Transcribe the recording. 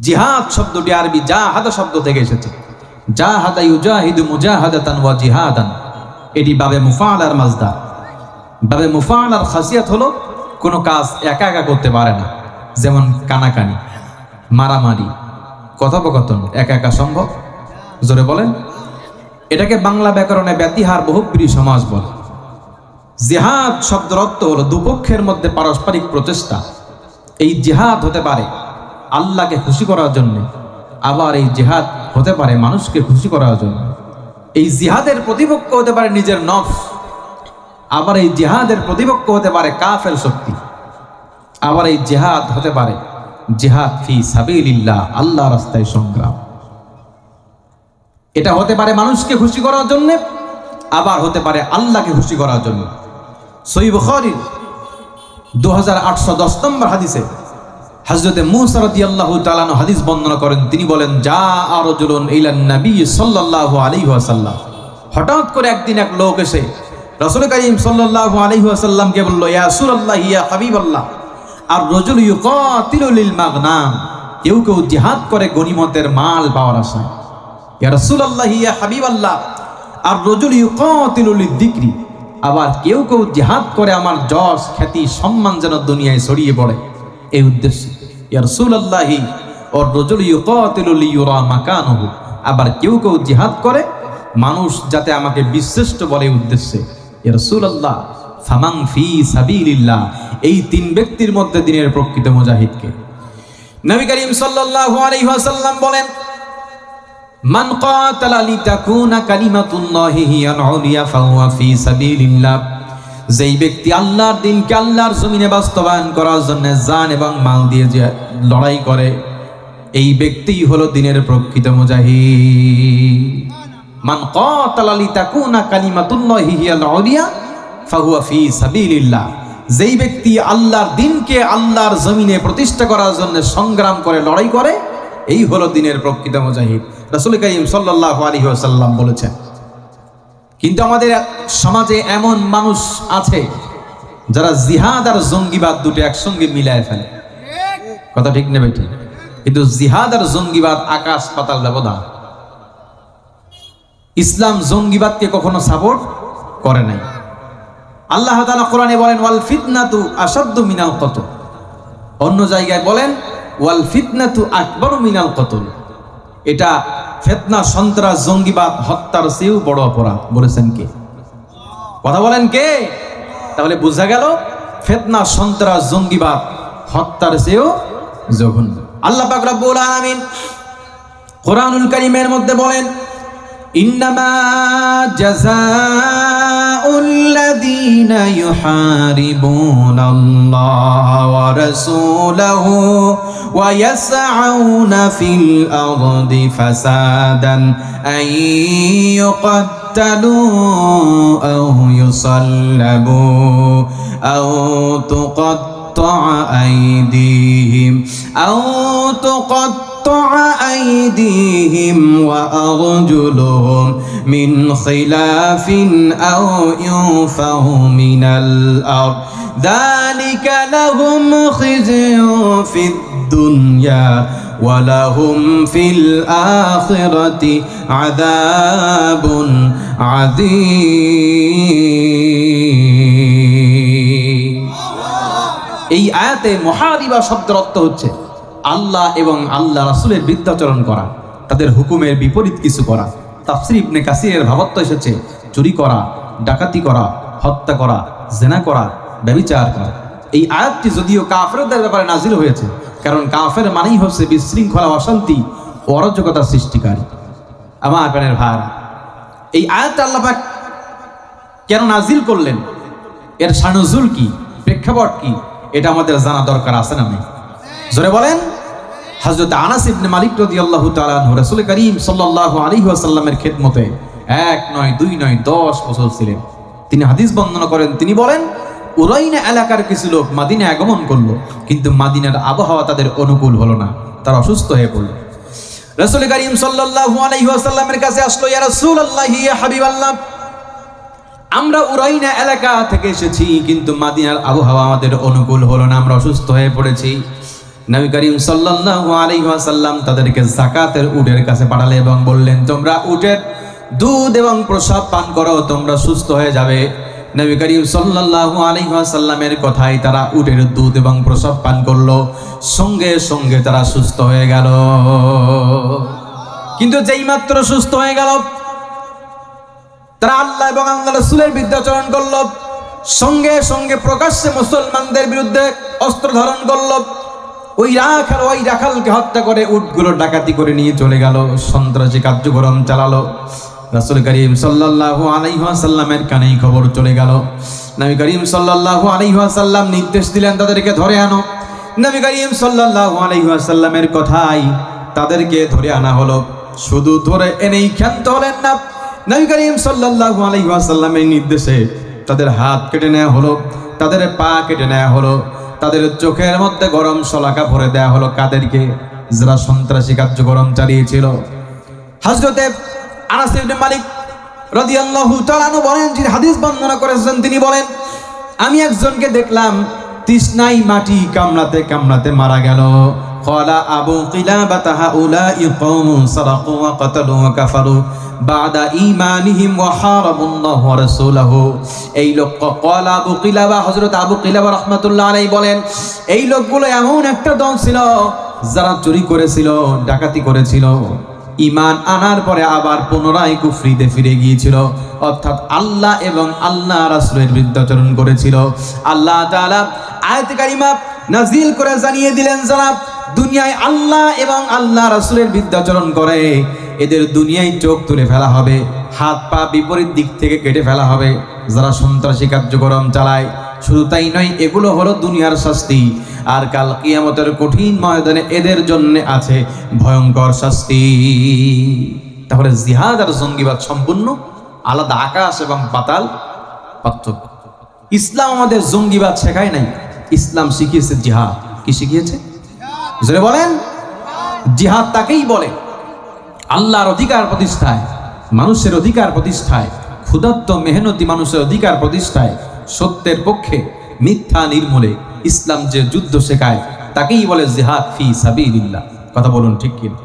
জিহাদ শব্দটি আরবি জাহাদা শব্দ থেকে এসেছে। জাহাদা ইউজাহিদু মুজাহাদাতান ওয়া জিহাদান। এটি বাবে মুফাল আর মাজদা। বাবে মুফাল আর খাসিয়াত হলো, কোনো কাজ একা একা করতে পারে না। যেমন কানাকানি, মারামারি, কথোপকথন একা একা সম্ভব? জোরে বলেন। এটাকে বাংলা ব্যাকরণে ব্যতিহার বহুব্রী সমাজ বলে। জিহাদ শব্দের অর্থ হলো দুপক্ষের মধ্যে পারস্পরিক প্রচেষ্টা। এই জিহাদ হতে পারে আল্লাহকে খুশি করার জন্য। আবার এই জেহাদ হতে পারে মানুষকে খুশি করার জন্য। এই জিহাদের প্রতিপক্ষ হতে পারে নিজের নফস। আবার এই জেহাদের প্রতিপক্ষ হতে পারে কাফের শক্তি। আবার এই জেহাদ হতে পারে জেহাদ ফি সাবিলিল্লাহ আল্লাহ রাস্তায় সংগ্রাম। এটা হতে পারে মানুষকে খুশি করার জন্য, আবার হতে পারে আল্লাহকে খুশি করার জন্য। সই বুখারীর দু হাজার আটশো দশ নম্বর হাদিসে হজরতে মুসারদি আল্লাহ তালানো হাদিস বর্ণনা করেন, তিনি বলেন যা আরও জুলুন ইলান নবী সাল্লাহ আলী ওয়াসাল্লাম। হঠাৎ করে একদিন এক লোক এসে রসুল করিম সাল্লাহ আলী ওয়াসাল্লামকে বলল, ইয়া সুরাল্লাহ ইয়া হাবিব আল্লাহ আর রজুল ইউ ইউকাতিলুল মাগনাম, কেউ কেউ জিহাদ করে গনিমতের মাল পাওয়ার আশায়। ইয়া রাসূলুল্লাহ, ইয়া হাবিবাল্লাহ, আর রজুল ইউ ইউকাতিলুল দিকরি, আবার কেউ কেউ জিহাদ করে আমার যশ, খ্যাতি, সম্মান যেন দুনিয়ায় ছড়িয়ে পড়ে। এই উদ্দেশ্যে, ইয়া রাসূলুল্লাহ, ও রজুল ইউকাতিলুল ইউরা মাকানহু। আবার কেউ কেউ জিহাদ করে, মানুষ যাতে আমাকে বিশ্রেষ্ঠ বলে উদ্দেশ্যে, ইয়া রাসূলুল্লাহ ফামাং ফি সাবিলিল্লাহ। এই তিন ব্যক্তির মধ্যে দিনের প্রকৃত মুজাহিদকে নবী করিম সাল্লাল্লাহু আলাইহি ওয়াসাল্লাম বলেন, মান কাতালা লিতাকুনা কালিমাতুল্লাহি হিয়াল উলিয়া ফাহুয়া ফি সাবিলিল্লাহ। যেই ব্যক্তি আল্লাহর দিনকে আল্লাহর জমিনে বাস্তবায়ন করার জন্য জান এবং মাল দিয়ে যে লড়াই করে, এই ব্যক্তিই হলো দিনের প্রকৃত মুজাহিদ। মান কাতালা লিতাকুনা কালিমাতুল্লাহি হিয়াল উলিয়া, ফাহুয়া ফি সাবিলিল্লাহ। যেই ব্যক্তি আল্লাহর দিনকে আল্লাহর জমিনে প্রতিষ্ঠা করার জন্য সংগ্রাম করে, লড়াই করে, এই হলো দিনের প্রকৃত মুজাহিদ। রাসূল করিম সাল্লাল্লাহু আলাইহি ওয়াসাল্লাম বলেছেন কিন্তু আমাদের সমাজে এমন মানুষ আছে যারা জিহাদ আর জঙ্গিবাদ দুটো একসঙ্গে মিলায় ফেলে। কথা ঠিক নেবে ঠিক কিন্তু জিহাদ আর জঙ্গিবাদ আকাশ পাতাল ব্যবধান ইসলাম জঙ্গিবাদকে কখনো সাপোর্ট করে নাই। আল্লাহ তাআলা কোরআনে বলেন, ওয়াল ফিতনাতু আসাদ্দু মিনাল কত অন্য জায়গায় বলেন, ওয়াল ফিতনাতু আকবরু মিনাল কতল। এটা ফেতনা, সন্ত্রাস, জঙ্গিবাদ, হত্যার চেয়েও বড় অপরাধ, বলেছেন কে? কথা বলেন কে? তাহলে বোঝা গেল, ফেতনা, সন্ত্রাস, জঙ্গিবাদ, হত্যার চেয়েও জঘন্য। আল্লাহ পাক রব্বুল আলামিন কোরআনুল কারীমের মধ্যে বলেন, ইন্নামা জাযাউল الذين يحاربون الله ورسوله ويسعون في الأرض فسادا أن يقتلوا أو يصلبوا أو تقطع أيديهم أو تقطع أيديهم وأرجلهم من خلاف أو ينفوا من الأرض ذلك لهم خزي في الدنيا ولهم في الآخرة عذاب عظيم এই আয়াতে মহারিবা শব্দের অর্থ হচ্ছে আল্লাহ এবং আল্লাহ রাসুলের বৃদ্ধাচরণ করা, তাদের হুকুমের বিপরীত কিছু করা, তাফসির ইবনে কাসিরের ভাবত্ব এসেছে, চুরি করা, ডাকাতি করা, হত্যা করা, জেনা করা, ব্যবিচার করা। এই আয়াতটি যদিও কাফেরদের ব্যাপারে নাজিল হয়েছে, কারণ কাফের মানেই হচ্ছে বিশৃঙ্খলা, অশান্তি ও অরাজকতার সৃষ্টিকারী। আমার প্রাণের ভার এই আয়াতটা আল্লাপাক কেন নাজিল করলেন? এর সানুজুল কি? প্রেক্ষাপট কি? এটা আমাদের জানা দরকার আছে না নেই? জোরে বলেন? হযরত আনাস ইবনে মালিক রাদিয়াল্লাহু তাআলা আনহু, রাসূল করিম সাল্লাল্লাহু আলাইহি ওয়াসাল্লামের খেদমতে এক নয়, দুই নয়, দশ বছর ছিলেন। তিনি হাদিস বর্ণনা করেন, তিনি বলেন, উরাইনা এলাকার কিছু লোক মাদিনা আগমন করল, কিন্তু মাদিনার আবহাওয়া তাদের অনুকূল হলো না, তারা অসুস্থ হয়ে পড়ল। রাসূল করিম সাল্লাল্লাহু আলাইহি ওয়াসাল্লামের কাছে আসলো, ইয়া রাসূলুল্লাহ, ইয়া হাবিবাল্লাহ, আমরা উরাইনা এলাকা থেকে এসেছি, কিন্তু মাদিনার আবহাওয়া আমাদের অনুকূল হলো না, আমরা অসুস্থ হয়ে পড়েছি। নবী করিম সাল্লাল্লাহু আলাইহি ওয়াসাল্লাম তাদেরকে জাকাতের উটের কাছে পাঠালে এবং বললেন, তোমরা উটের দুধ এবং প্রসাব পান করো, তোমরা সুস্থ হয়ে যাবে। নবী করিম সাল্লাল্লাহু আলাইহি ওয়াসাল্লামের কথাই তারা উটের দুধ এবং প্রসাব পান করল। সঙ্গে সঙ্গে তারা সুস্থ হয়ে গেল। কিন্তু যেই মাত্র সুস্থ হয়ে গেল, তারা আল্লাহ এবং আল্লাহ রসুলের বিদ্যাচরণ করল। সঙ্গে সঙ্গে প্রকাশ্যে মুসলমানদের বিরুদ্ধে অস্ত্র ধারণ করল। ওই রাখাল ওই রাখালকে হত্যা করে উটগুলো ডাকাতি করে নিয়ে চলে গেল। সন্ত্রাসী কার্যক্রম চালালো। রাসুল করিম সাল্লাল্লাহু আলাইহি ওয়াসাল্লামের কানেই খবর চলে গেল। নবী করিম সাল্লাল্লাহু আলাইহি ওয়াসাল্লাম নির্দেশ দিলেন তাদেরকে ধরে আনো। নবী করিম সাল্লাল্লাহু আলাইহি ওয়াসাল্লামের কথাই তাদেরকে ধরে আনা হলো। শুধু ধরে এনেই ক্ষান্ত হলেন না। নবী করিম সাল্লাল্লাহু আলাইহি ওয়াসাল্লামের নির্দেশে তাদের হাত কেটে নেওয়া হলো, তাদের পা কেটে নেওয়া হলো। তাদের চোখের মধ্যে গরম শলাকা ভরে দেয়া হলো কাদেরকে, যারা সন্ত্রাসী কার্যক্রম চালিয়েছিল। হযরতে আনাস মালিক রাদিয়াল্লাহু তাআলা বলেন, যিনি হাদিস বর্ণনা করেছেন, তিনি বলেন, আমি একজনকে দেখলাম তৃষ্ণাই মাটি কামড়াতে কামড়াতে মারা গেল। قال أبو قلابة هؤلاء قوم سرقوا وقتلوا وكفروا بعد إيمانهم وحاربوا الله ورسوله এই লোক قال আবু কিলাবা হযরত আবু কিলাবা রাহমাতুল্লাহ আলাইহি বলেন এই লোকগুলো এমন একটা দল ছিল যারা চুরি করেছিল ডাকাতি করেছিল ইমান আনার পরে আবার পুনরায় কুফরিতে ফিরে গিয়েছিল অর্থাৎ আল্লাহ এবং আল্লাহ রাসূলের বিরুদ্ধাচরণ করেছিল আল্লাহ তাআলা আয়াত কারিমা নাজিল করে জানিয়ে দিলেন যারা দুনিয়ায় আল্লাহ এবং আল্লাহ রাসূলের বিরুদ্ধাচরণ করে, এদের দুনিয়ায় চোখ তুলে ফেলা হবে, হাত পা বিপরীত দিক থেকে কেটে ফেলা হবে। যারা সন্ত্রাসী কার্যক্রম চালায়, শুধু তাই নয়, এগুলো হলো দুনিয়ার শাস্তি। আর কাল কিয়ামতের কঠিন ময়দানে এদের জন্য আছে ভয়ঙ্কর শাস্তি। তাহলে জিহাদ আর জঙ্গিবাদ সম্পূর্ণ আলাদা আকাশ এবং পাতাল পার্থক্য। ইসলাম আমাদের জঙ্গিবাদ শেখায় নাই। ইসলাম শিখিয়েছে জিহাদ। কি শিখিয়েছে? জোরে বলেন? জিহাদ তাকেই বলে। আল্লাহর অধিকার প্রতিষ্ঠায়, মানুষের অধিকার প্রতিষ্ঠায় ক্ষুধাত্ম মেহনতি মানুষের অধিকার প্রতিষ্ঠায়, সত্যের পক্ষে মিথ্যা, নির্মূলে ইসলাম যে যুদ্ধ শেখায়, তাকেই বলে জিহাদ ফি সাবিলিল্লাহ। কথা বলুন ঠিক কিনা?